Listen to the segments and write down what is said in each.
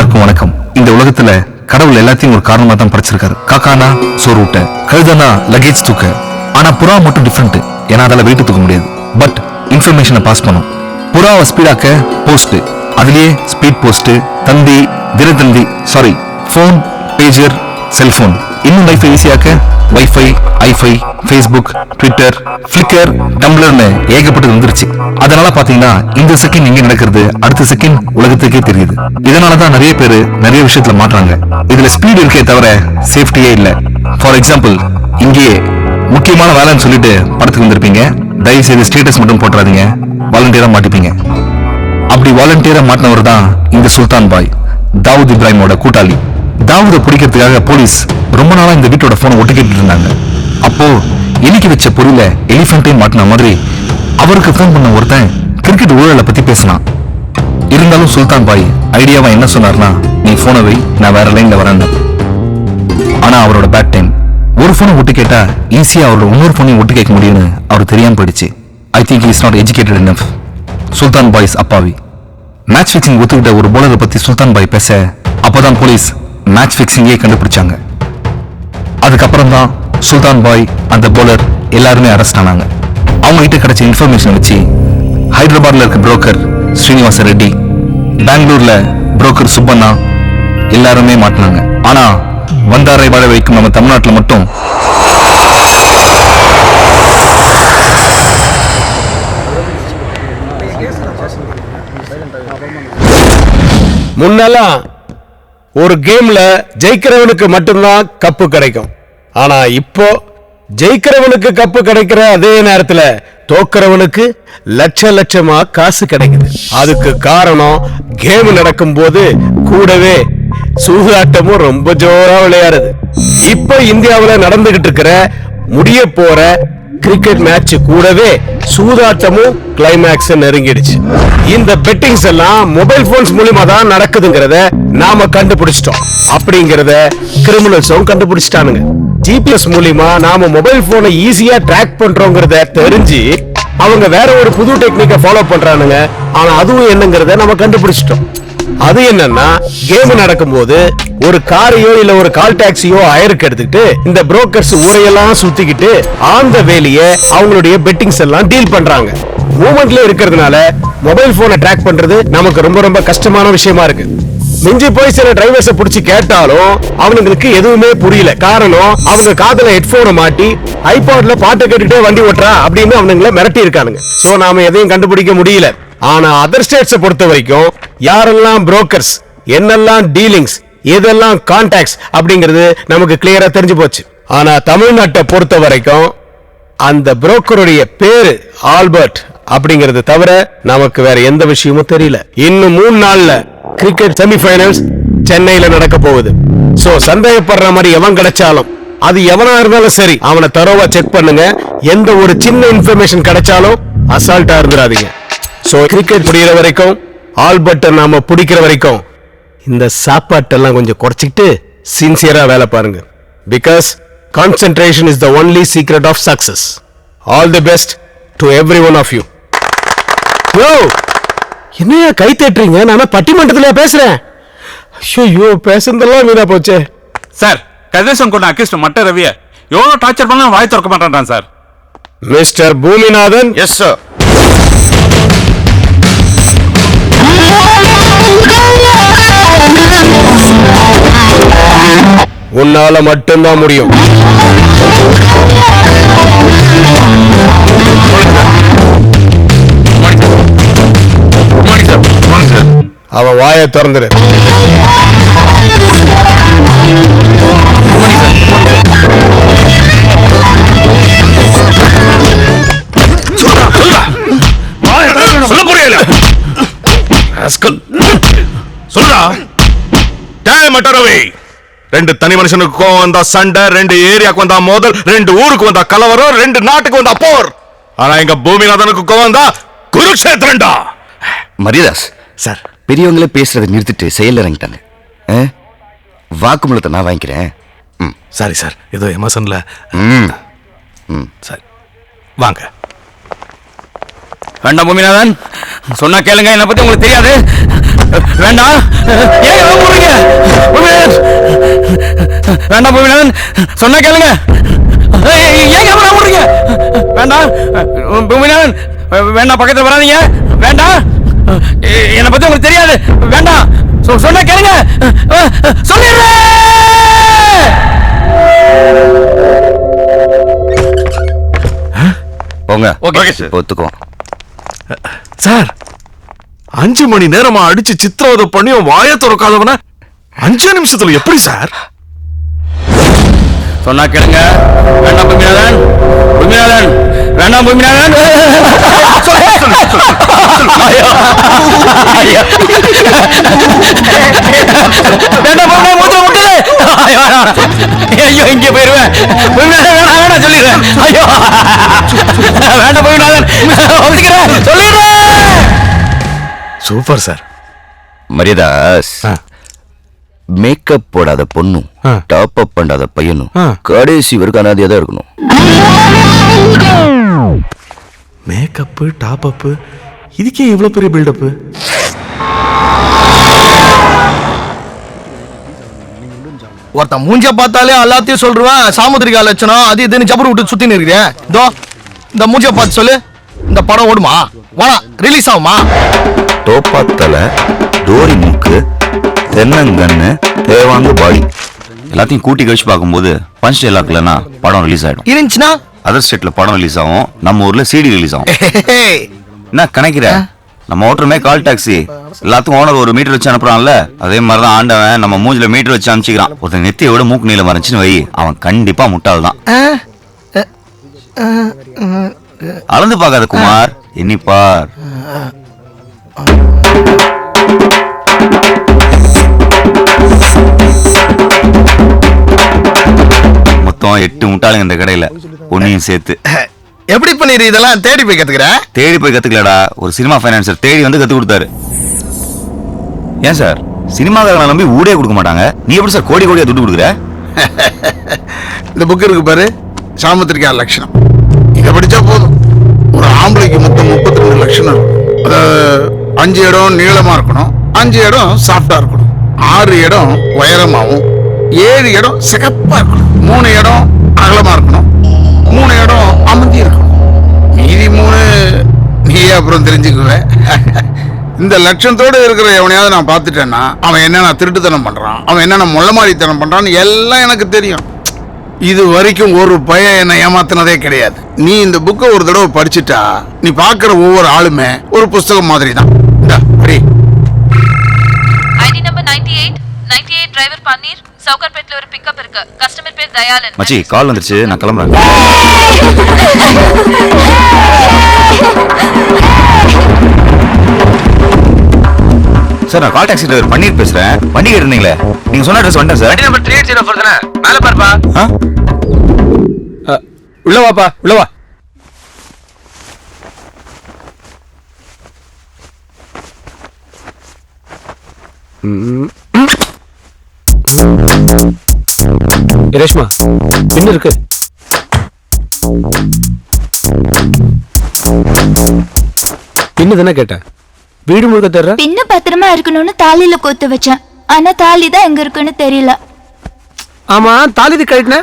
எல்லாருக்கும் வணக்கம். இந்த உலகத்துல கடவுள் எல்லாத்தையும் ஒரு காரணமா தான் படைச்சிருக்காரு. காக்கானா சோறு ஊட்ட கழுதனா லக்கேஜ் தூக்க. ஆனா புறா மட்டும் டிஃப்ரெண்ட் ஏன்னா அதால வெயிட் தூக்க முடியாது. பட் இன்ஃபர்மேஷனை பாஸ் பண்ணும். புறாவை ஸ்பீடாக்க போஸ்ட் அதுலயே ஸ்பீட் போஸ்ட் தந்தி Dinathanthi sorry phone pager cellphone இன்னும் லைஃப் ஈஸியாக்க வைஃபை ஐஃபை ஃபேஸ்புக் ட்விட்டர் ஃப்ளிக்கர் டம்ளர்னு ஏகப்பட்டது வந்துருச்சு. அதனால பாத்தீங்கன்னா இந்த செகண்ட் இங்க நடக்கிறது அடுத்த செகண்ட் உலகத்துக்கே தெரியுது. இதனால தான் நிறைய பேர் நிறைய விஷயத்துல மாற்றாங்க இதுல ஸ்பீடு இருக்கே தவிர சேஃப்டியே இல்ல. ஃபார் எக்ஸாம்பிள் இங்கேயே முக்கியமான வேலைன்னு சொல்லிட்டு படத்துக்கு வந்திருப்பீங்க. தயவு செய்து ஸ்டேட்டஸ் மட்டும் போட்டுறாதீங்க. வாலண்டியரா மாட்டிப்பீங்க. அப்படி வாலண்டியரா மாட்டினவர் தான் இந்த சுல்தான் பாய் தாவூத் இப்ராஹிமோட கூட்டாளி. தாவூதை பிடிக்கிறதுக்காக போலீஸ் ரொம்ப நாளா இந்த வீட்டோட போனை ஒட்டுக்கிட்டு இருந்தாங்க. அப்போ எலிக்கு வச்ச பொருள எலிஃபென்ட்டையும் மாட்டின மாதிரி அவருக்கு ஃபோன் பண்ண ஒருத்தன் கிரிக்கெட் ஊழலை பத்தி பேசினான். இருந்தாலும் சுல்தான் பாய் ஐடியாவா என்ன சொன்னார்னா நீ போனை வை நான் வேற லைன்ல வரேன் ஆனா அவரோட பேட் டைம் ஒரு போனை ஒட்டு கேட்டா ஈஸியா அவரோட இன்னொரு போனையும் ஒட்டு கேட்க முடியும்னு அவர் தெரியாம போயிடுச்சு. I think is not educated enough Sultan boys அப்பாவி. மேட்ச் ஃபிக்சிங் ஒத்துக்கிட்ட ஒரு போலரை பத்தி சுல்தான் பாய் பேச அப்பதான் போலீஸ் மேட்ச் ஃபிக்ஸிங்கே கண்டுபிடிச்சாங்க. அதுக்கப்புறம் தான் சுல்தான் பாய் அந்த போலர் எல்லாருமே அரெஸ்ட் ஆனாங்க. அவங்க கிட்ட கிடைச்ச இன்ஃபர்மேஷன் வச்சு ஹைதராபாத்ல இருக்க புரோக்கர் ஸ்ரீனிவாச ரெட்டி பெங்களூர்ல புரோக்கர் சுப்பண்ணா எல்லாருமே மாட்டினாங்க. ஆனா வந்தாரை வாழ வைக்கும் நம்ம தமிழ்நாட்டில் மட்டும் முன்னெல்லாம் ஒரு கேம்ல ஜெயிக்கிறவனுக்கு மட்டும்தான் கப்பு கிடைக்கும். ஆனா இப்போ ஜெயிக்கிறவனுக்கு கப்பு கிடைக்கிற அதே நேரத்துல தோக்கிறவனுக்கு லட்ச லட்சமா காசு கிடைக்குது. அதுக்கு காரணம் கேம் நடக்கும்போது கூடவே சூதாட்டமும் ரொம்ப ஜோரா விளையாடுது. இப்போ இந்தியாவில் நடந்துகிட்டு இருக்கிற முடிய போற கிரிக்கெட் மேட்ச் கூடவே சூதாட்டமும் கிளைமேக்ஸ் நெருங்கிடுச்சு. இந்த பெட்டிங்ஸ் எல்லாம் மொபைல் போன்ஸ் மூலியமா தான் நடக்குதுங்கிறத நாம கண்டுபிடிச்சிட்டோம். அப்படிங்கறத கிரிமினல்ஸும் கண்டுபிடிச்சிட்டானுங்க. ஜிபிஎஸ் மூலியமா நாம மொபைல் போனை ஈஸியா ட்ராக் பண்றோங்கிறத தெரிஞ்சு அவங்க வேற ஒரு புது டெக்னிக்கை ஃபாலோ பண்றானுங்க. ஆனா அதுவும் என்னங்கிறத நம்ம கண்டுபிடிச்சிட்டோம். அது என்னன்னா கேம் நடக்கும்போது ஒரு காரையோ இல்ல ஒரு கால் டாக்ஸியோ அயருக்கு எடுத்துக்கிட்டு இந்த புரோக்கர்ஸ் ஊரையெல்லாம் சுத்திக்கிட்டு ஆன் த வேலிய அவங்களுடைய பெட்டிங்ஸ் எல்லாம் டீல் பண்றாங்க. மூமெண்ட்ல இருக்கிறதுனால மொபைல் போனை ட்ராக் பண்றது நமக்கு ரொம்ப ரொம்ப கஷ்டமான விஷயமா இருக்கு. மிஞ்சி போய் சில டிரைவர்ஸை புடிச்சு கேட்டாலும் அவனுங்களுக்கு எதுவுமே புரியல. காரணம் அவங்க காதுல ஹெட்போனை மாட்டி ஐபாட்ல பாட்டு கேட்டுட்டே வண்டி ஓட்டுறா அப்படின்னு அவனுங்களை மிரட்டி இருக்கானுங்க சோ நாம எதையும் கண்டுபிடிக்க முடியல. ஆனா அதர் ஸ்டேட்ஸை பொறுத்த வரைக்கும் யாரெல்லாம் புரோக்கர்ஸ் என்னெல்லாம் டீலிங்ஸ் எதெல்லாம் கான்டாக்ட்ஸ் அப்படிங்கிறது நமக்கு கிளியரா தெரிஞ்சு போச்சு. ஆனா தமிழ்நாட்டை பொறுத்த வரைக்கும் அந்த புரோக்கருடைய பேரு ஆல்பர்ட் அப்படிங்கறது தவிர நமக்கு வேற எந்த விஷயமும் தெரியல. இன்னும் மூணு நாள்ல கிரிக்கெட் செமிஃபைனல்ஸ் சென்னையில நடக்க போகுது. சோ சந்தேகப்படுற மாதிரி எவன் கிடைச்சாலும் அது எவனா இருந்தாலும் சரி அவனை தரோவா செக் பண்ணுங்க. எந்த ஒரு சின்ன இன்ஃபர்மேஷன் கிடைச்சாலும் அசால்ட்டா இருந்துடாதீங்க சோ கிரிக்கெட் முடியிற வரைக்கும் ஆல்பர்ட்டை நாம பிடிக்கிற வரைக்கும் இந்த சாப்பாட்டெல்லாம் கொஞ்சம் குறைச்சிக்கிட்டு சின்சியரா வேலை பாருங்க. Because concentration is the only secret of success all the best to every one of you யோ என்னையா கை தட்டுறீங்க நான் பட்டிமன்றத்துல பேசுறேன்? ஐயோ பேசுனதெல்லாம் வீணா போச்சே. சார் கதிரேசன் கொண்ட அக்கிஸ்ட் மட்ட ரவிய எவ்வளவு டார்ச்சர் பண்ணா வாய் திறக்க மாட்டான் sir mister Boominathan? Yes sir உன்னால மட்டும்தான் முடியும். அவன் வாயை திறந்துரு. சொல்ல புரியல சொல்றா டேய் மட்ட ரவி ரெண்டு தனி மனுஷனுக்கு கோவம் வந்தா சண்டை ரெண்டு ஏரியாக்கு வந்தா மோதல் ரெண்டு ஊருக்கு வந்தா கலவரம் ரெண்டு நாட்டுக்கு வந்தா போர். ஆனா எங்க பூமிநாதனுக்கு கோவம் வந்தா குருக்ஷேத்திரண்டா. மரியதாஸ் சார். பெரியவங்களே பேசுறதை நிறுத்திட்டு செயல் இறங்கிட்டாங்க? வாக்குமூலத்தை நான் வாங்கிக்கிறேன். ம். சாரி சார் ஏதோ எமர்சன்ல ம். சரி வாங்க. வேண்டாம் பூமிநாதன். சொன்னா கேளுங்க என்ன பத்தி உங்களுக்கு தெரியாது. வேண்டாம். ஏன் வேண்டாம் பூமிநாதன். சொன்னா கேளுங்க. ஏன் கேமரா வேண்டாம். பூமிநாதன் வேண்டாம் பக்கத்துல வராதீங்க. வேண்டாம். என்னை பத்தி உங்களுக்கு தெரியாது. வேண்டாம். சொ- சொன்னா கேளுங்க. சொல்லிடுறேன். போங்க. Sir. ஒத்துக்குவோம். சார் அஞ்சு மணி நேரமா அடிச்சு சித்திரவதை பண்ணி வாயை திறக்காதவன அஞ்சு நிமிஷத்துல எப்படி சார் சொன்னா கேளுங்க வேண்டாம் பூமிநாதன் பூமிநாதன் வேண்டாம் பூமிநாதன். வேண்டாம் பூமிநாதன். ஐயோ, இங்க போயிருவேன் வேணாம் சொல்லிடுறேன். ஐயோ. வேண்டாம் ஒதுக்கிறேன் சொல்லிடுறேன். Super sir. மரியாதாஸ். மேக்கப் போடாத பொண்ணும். டாப் அப் பண்ணாத பையனும். கடைசி வரைக்கும் அனாதையா தான் இருக்கணும். மேக்கப்பு டாப் அப்பு இதுக்கே இவ்வளவு பெரிய பில்டப்பு ஒருத்தன் மூஞ்ச பார்த்தாலே எல்லாத்தையும் சொல்றான். சாமுத்திரிகா லட்சணம் அது இதுன்னு ஜபர் விட்டு சுத்தின்னு இருக்கிறேன் இதோ இந்த மூஞ்ச பார்த்து சொல்லு. இந்த படம் ஓடுமா? வாடா ரிலீஸ் ஆகுமா? தோப்பா தலை டோரி மூக்கு தென்னங்கன்னு தேவாங்க பாடி. எல்லாத்தையும் கூட்டி கழிச்சு பார்க்கும்போது பஞ்ச் டைலாக் இல்லைன்னா படம் ரிலீஸ் ஆயிடும். இருந்துச்சுன்னா? அதர் ஸ்டேட்ல படம் ரிலீஸ் ஆகும் நம்ம ஊர்ல சிடி ரிலீஸ் ஆகும். என்ன கணக்கிற? நம்ம ஓட்டுறமே கால் டாக்ஸி. எல்லாத்துக்கும் ஓனர் ஒரு மீட்டர் வச்சு அனுப்புறான்ல? அதே மாதிரி தான் ஆண்டவன் நம்ம மூஞ்சில மீட்டர் வச்சு அனுப்பிச்சிக்கிறான். ஒருத்தன் நெத்தியை விட மூக்கு நீளம் மறைச்சுன்னு வை. அவன் கண்டிப்பா முட்டாள் தான். அளந்து பார்க்காத குமார். எண்ணிப்பார் மொத்தம் எட்டு முட்டாளுங்க இந்த கடையில. ஒன்னையும் சேர்த்து. எப்படி பண்ணிரு இதெல்லாம்? தேடி போய் கத்துக்கிற? தேடி போய் கத்துக்கலடா. ஒரு சினிமா ஃபைனான்சர் தேடி வந்து கத்து கொடுத்தாரு. ஏன் சார்? சினிமாக்காரங்களை நம்பி ஊடே கொடுக்க மாட்டாங்க. நீ எப்படி சார் கோடி கோடியா துட்டு கொடுக்குற? இந்த புக் இருக்கு பாரு. சாமுத்திரிகா லட்சணம். இதை படிச்சா போதும். ஒரு ஆம்பளைக்கு மொத்தம் முப்பத்தி ரெண்டு லட்சணம். அதாவது அஞ்சு இடம் நீளமா இருக்கணும். அஞ்சு இடம் சாஃப்டா இருக்கணும். ஆறு இடம் உயரமாவும். ஏழு இடம் சிகப்பா இருக்கணும். மூணு இடம் அகலமா இருக்கணும். மூணு இடம் மூணு நீயே அப்புறம் தெரிஞ்சுக்குவேன் இந்த லட்சத்தோடு இருக்கிற எவனையாவது நான் பார்த்துட்டேன்னா அவன் என்னென்ன திருட்டுத்தனம் பண்ணுறான் அவன் என்னென்ன முள்ளமாரித்தனம் பண்ணுறான்னு எல்லாம் எனக்கு தெரியும். இது வரைக்கும் ஒரு பையன் என்னை ஏமாத்தினதே கிடையாது. நீ இந்த புக்கை ஒரு தடவை படிச்சுட்டா நீ பார்க்குற ஒவ்வொரு ஆளுமே ஒரு புஸ்தகம் மாதிரி தான் ID number ninety eight ninety eight driver Panneer. சவுகர்பேட்ல ஒரு பிக்கப் இருக்கு. கஸ்டமர் பேர் தயாலன் மச்சி கால் வந்துருச்சு. நான் கிளம்புறேன். சார் நான் கால் டாக்ஸி டிரைவர் பன்னீர் பேசுறேன். வண்டி இருந்தீங்களே? நீங்க சொன்ன அட்ரஸ் வந்தேன் சார். வண்டி number three eight zero four தானே? மேல பாருப்பா. உள்ள வாப்பா உள்ள வா. ம். ரேஷ்மா பின்ன இருக்கு. பின்னு தானே கேட்டேன் வீடு முழுக்க தர்ற பின்ன பத்திரமா இருக்கணும்னு தாலியில கோத்து வச்சேன். ஆனா தாலி தான் எங்க இருக்குன்னு தெரியல. ஆமா தாலிது கழட்டின?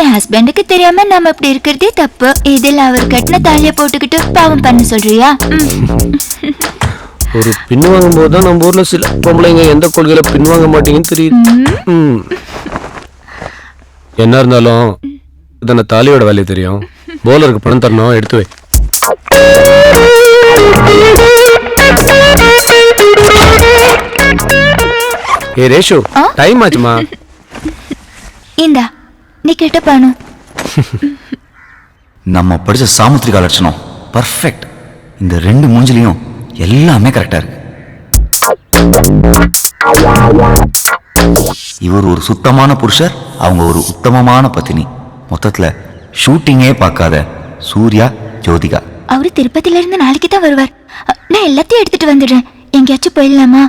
என் ஹஸ்பண்டுக்கு தெரியாம நம்ம இப்படி இருக்கிறதே தப்பு. இதில் அவர் கட்டின தாலிய போட்டுக்கிட்டு பாவம் பண்ண சொல்றியா. ஒரு பின் வாங்கும்போது தான் நம்ம ஊர்ல சில பொம்பளைங்க எந்த கொள்கையில பின் வாங்க மாட்டீங்கன்னு தெரியுது. ம். என்ன இருந்தாலும் இதான தாலியோட வேலையை தெரியும்? போலருக்கு பணம் தரணும் எடுத்து வை. ஏ ரேஷு? டைம் ஆச்சுமா? இந்தா நீ கேட்ட பணம். நம்ம படிச்ச சாமுத்திரிகா லட்சணம். பர்ஃபெக்ட் இந்த ரெண்டு மூஞ்சிலையும் எல்லாமே கரெக்டா இருக்கு. இவர் ஒரு சுத்தமான புருஷர் அவங்க ஒரு உத்தமமான பத்தினி. மொத்தத்துல ஷூட்டிங்கே பார்க்காத சூர்யா ஜோதிகா. அவரு திருப்பதில இருந்து நாளைக்கு தான் வருவார். நான் எல்லாத்தையும் எடுத்துட்டு வந்துடுறேன். எங்கேயாச்சும் போயிடலாமா?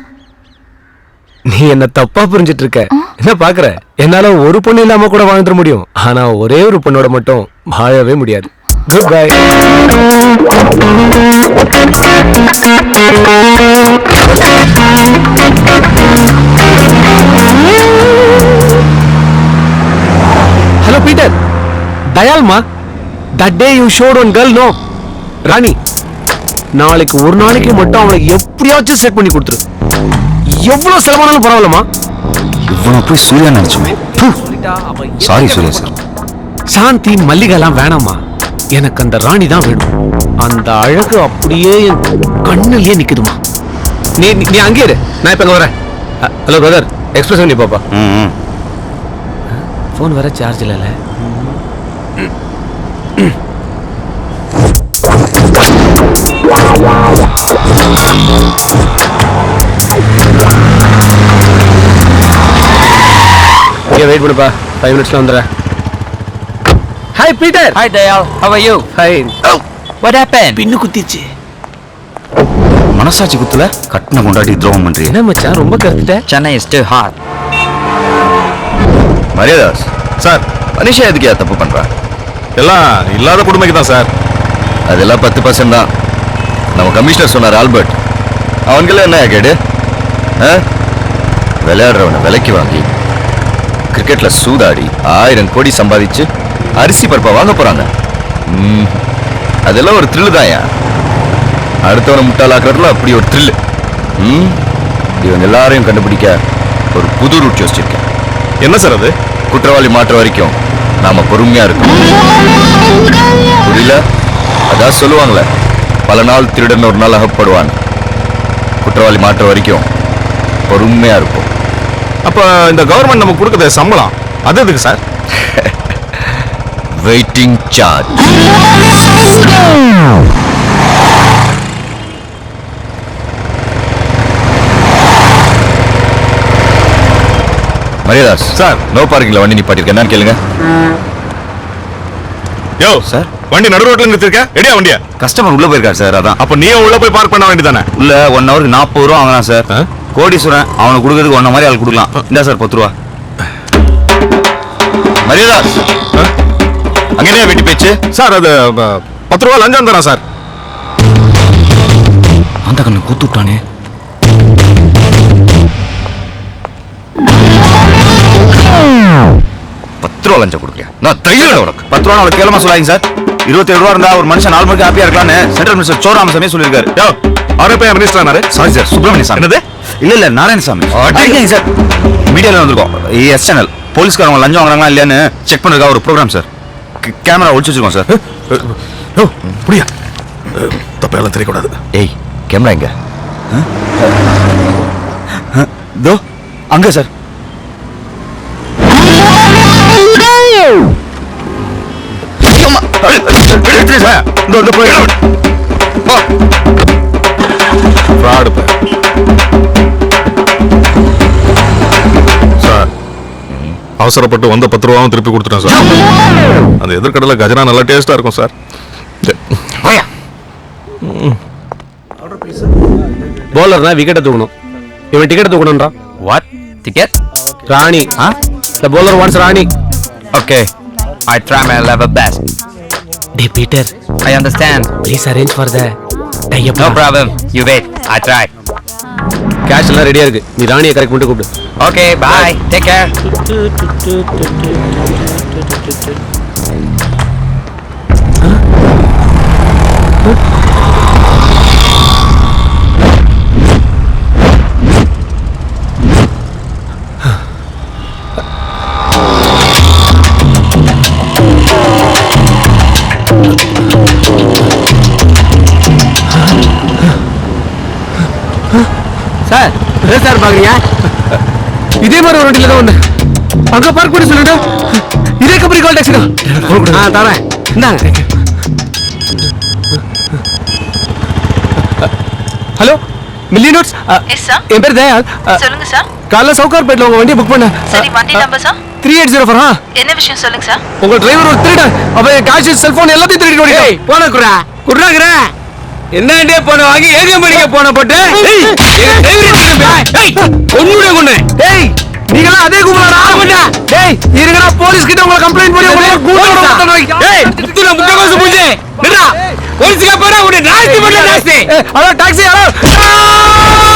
நீ என்ன தப்பா புரிஞ்சிட்டு இருக்க என்ன பாக்குற? என்னால ஒரு பொண்ணு இல்லாம கூட வாழ்ந்துட முடியும். ஆனா ஒரே ஒரு பொண்ணோட மட்டும் வாழவே முடியாது. హలో పీటర్ దయాల్ మా that day you shot one girl no Rani நாளைக்கு ஒரு நாளைக்கு மட்டும் அவளை எப்படியாச்சும் செட் பண்ணி கொடுத்துரு. எவ்வளவு செலவானாலும் பரவாயில்லம்மா இவனை போய் சூர்யா நினைச்சுமே. Sorry Surya sir. சாந்தி மல்லிகைலாம் வேணாம்மா எனக்கு அந்த ராணி தான் வேணும். அந்த அழகு அப்படியே என் கண்ணிலேயே நிக்குதுமா நீ நீ- அங்கே இரு. நான் இப்ப இங்க வரேன். ஹலோ பிரதர் எக்ஸ்பிரஸ் பண்ணி பாப்பா. ஃபோன் வர சார்ஜ் இல்லைல்ல வெயிட் பண்ணுப்பா. ஃபைவ் மினிட்ஸ்ல வந்துடுறேன். Hi Peter Hi Dale, how are you? Fine What happened? பின்னு குத்திச்சு. மனசாட்சி குத்துல கட்டின கொண்டாடி துரோகம் பண்றீங்க என்ன மச்சான் ரொம்ப கருத்துட்ட Chennai is too hot. Mariyadas sir மனுஷன் எதுக்கு தப்பு பண்றான் எல்லாம் இல்லாத கொடுமைக்கு தான் சார். அதெல்லாம் பத்து பர்சன்ட் தான். நம்ம கமிஷனர் சொன்னார் ஆல்பர்ட். அவன்கெல்லாம் என்ன கேடு? ஆ? விளையாடுறவனை விலைக்கு வாங்கி கிரிக்கெட்ல சூதாடி ஆயிரம் கோடி சம்பாதிச்சு அரிசி பருப்பை வாங்க போறாங்க. ம், அதெல்லாம் ஒரு த்ரில்லு தான்யா. அடுத்தவனை முட்டாளாக்குறதுல அப்படி ஒரு த்ரில்லு ம்? இவங்க எல்லாரையும் கண்டுபிடிக்க ஒரு புது ரூட் யோசிச்சிருக்கேன். என்ன சார் அது? குற்றவாளி மாற்ற வரைக்கும் நாம பொறுமையா இருக்கணும். புரியல? அதான் சொல்லுவாங்களே பல நாள் திருடன் ஒரு நாள் அகப்படுவான். குற்றவாளி மாற்ற வரைக்கும் பொறுமையா இருக்கும் அப்ப இந்த கவர்மெண்ட் நமக்கு கொடுக்குற சம்பளம் அது எதுக்கு sir? Waiting charge Mariyadas sir. No பார்க்கிங்ல வண்டி நிப்பாட்டிருக்கேன் என்னன்னு கேளுங்க. Yo sir. வண்டி நடு ரோட்ல நிறுத்திருக்க எடியா வண்டியா? கஸ்டமர் உள்ள போயிருக்காரு சார் அதான். அப்ப நீ உள்ள போய் பார்க் பண்ண வேண்டியதானே உள்ள ஒன் ஹவருக்கு நாற்பது ரூபா வாங்கலாம் சார்? கோடீஸ்வரன் அவனுக்கு கொடுக்கறதுக்கு ஒன்ன மாதிரி ஆள் கொடுக்கலாம். இந்தா சார் பத்து ரூபா. மரியாதாஸ். அங்கே வெட்டி பேச்சு சார் அது பத்து ரூபா லஞ்சம் தரேன் சார். அந்த கண்ணு கூத்து விட்டானே. பத்து ரூபா லஞ்சம் கொடுக்குறேன் நான் தைரியம் உனக்கு. பத்து ரூபா அவளுக்கு கேளமா சொல்லாதீங்க சார். இருபத்தேழு ரூபா இருந்தா ஒரு மனுஷன் நாலு மணிக்கு ஹாப்பியா இருக்கலாம்னு சென்ட்ரல் மினிஸ்டர் சோராமசாமி சொல்லியிருக்காரு. யோ அவரே மினிஸ்டர் சாரி சார் சுப்பிரமணிய சாமி. என்னது? இல்ல இல்ல நாராயணசாமி. சார். மீடியால வந்திருக்கோம். எஸ் சேனல் போலீஸ்காரங்க லஞ்சம் வாங்குறாங்களா இல்லையான்னு செக் பண்றதுக்காக ஒரு ப்ரோக்ராம் சார். கேமரா ஒழிச்சு வச்சிருக்கோம் சார் யோ புரியா. தப்பெல்லாம் தெரியக்கூடாது. ஏய் கேமரா எங்க? தோ அங்க சார். ஃப்ராடு சார் அவசரப்பட்டு வந்த பத்து ரூபாவும் திருப்பி கொடுத்துட்டேன் சார் அந்த எதிர்கடல கஜனா நல்லா டேஸ்டா இருக்கும் சார் போலர்னா விக்கெட்டை தூக்கணும் இவன் டிக்கெட் தூக்கணும்ன்றா What? Ticket? Rani Huh? The bowler wants Rani Okay. I try my level best. Day Peter I understand. Please arrange for the type No problem. You wait. I try. Cash எல்லாம் ரெடியா இருக்கு நீ ராணியை correct பண்ணிட்டு கூப்பிடு Okay, bye. Take care. Sir என்ன sir பாக்குறீங்க? இதே மாதிரி ஒரு வண்டியில தான் வந்தேன். அங்க பார்க் பண்ணி சொல்லிட்டு இதே கம்பெனி கால் டாக்ஸி தான். ஆ தரேன். இந்தாங்க. ஹலோ மில்லி நோட்ஸ் எஸ் சார் என் பேர் தயால் சொல்லுங்க சார் காலைல சவுகார்பேட்ல உங்க வண்டியை புக் பண்ண சரி வண்டி number sir three eight zero four என்ன விஷயம் சொல்லுங்க சார் உங்க டிரைவர் ஒரு திருடன். அவன் காசு செல்போன் எல்லாத்தையும் திருடி ஓடிட்டான். போன குரா குர்ராக்குற என்னண்டே போன வாங்கி ஏடிஎம் படிக்க போன போட்டு? ஒண்ணுடைய கொண்டு டேய் நீங்களாம் அதே கும்பலடா. ஆமாடா டேய் இருங்கடா போலீஸ் கிட்ட உங்களை கம்ப்ளைண்ட் பண்ணி உங்களை கூட்டோட மாட்டறோம் டேய் இதுல கோசு புஞ்சே நிடா போலீஸ்க்கு போறா உன்னை நாஸ்தி பண்ணல நாஸ்தி. Hello taxi hello